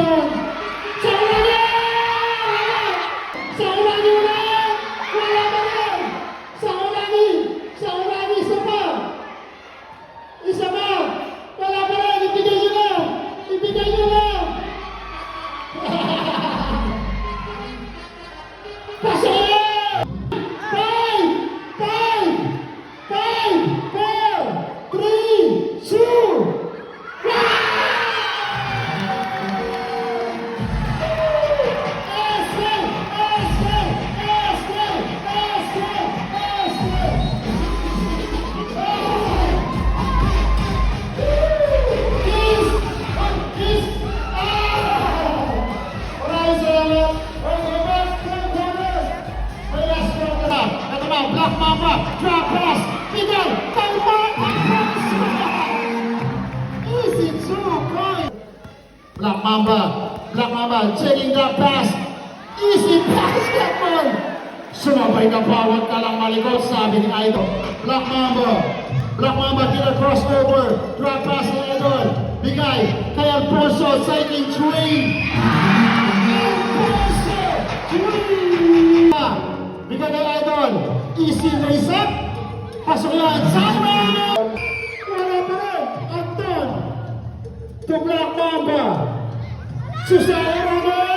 Ano? Black Mamba, drop pass, Miguel, Talma, pass! Easy two point. Black Mamba, Black Mamba, checking the pass. Easy basketball. Sumabay na bawat ka lang malikot, sabi ni Idol. Black Mamba, Black Mamba, kila crossover, drop pass ni Idol. Bigay, kay Alfonso, taking three. Alfonso, three. Bigay kay Idol, easy up. Pasok yan, Simon! Wala pa rin, Anton. To Black Mamba. Susana Romero!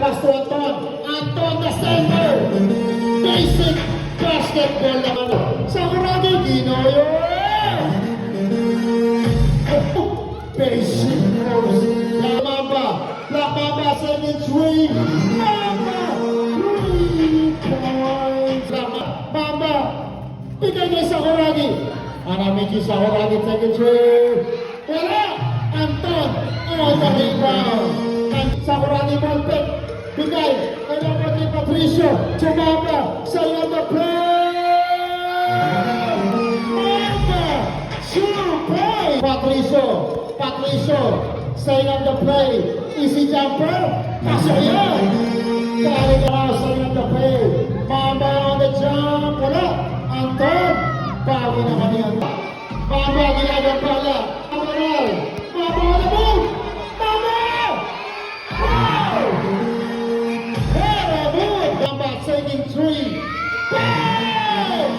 Pass to Anton. Anton the center. Basic basketball naman. Samarani, Ginoyo! Basic moves. Black Mamba sending three. Mamba! Three points. Black Mamba. Bigay niya sa Horagi. Anamiki sa Horagi. Second three. Wala! Anton. On the rebound. And sa Horagi Molpet. Bigay. Kaya pa kay Patricio. Sumama. Sa the play. Mamba. Super. Patricio. Patricio. Staying on the play. Easy jumper. Pasok yan. Kaya ka staying on the play. Mamba on the jump. Wala. Anton. Bawi na kami yan. Mamba ginagawa pala. The move. Mamba! Wow! Very good. Mamba taking three. Bang!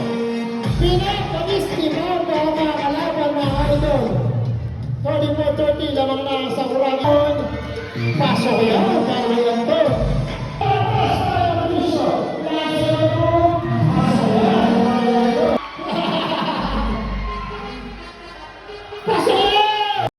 Pinatamis ni Mamba ang mga kalaban mga idol. 34-30 lamang na sa Passover.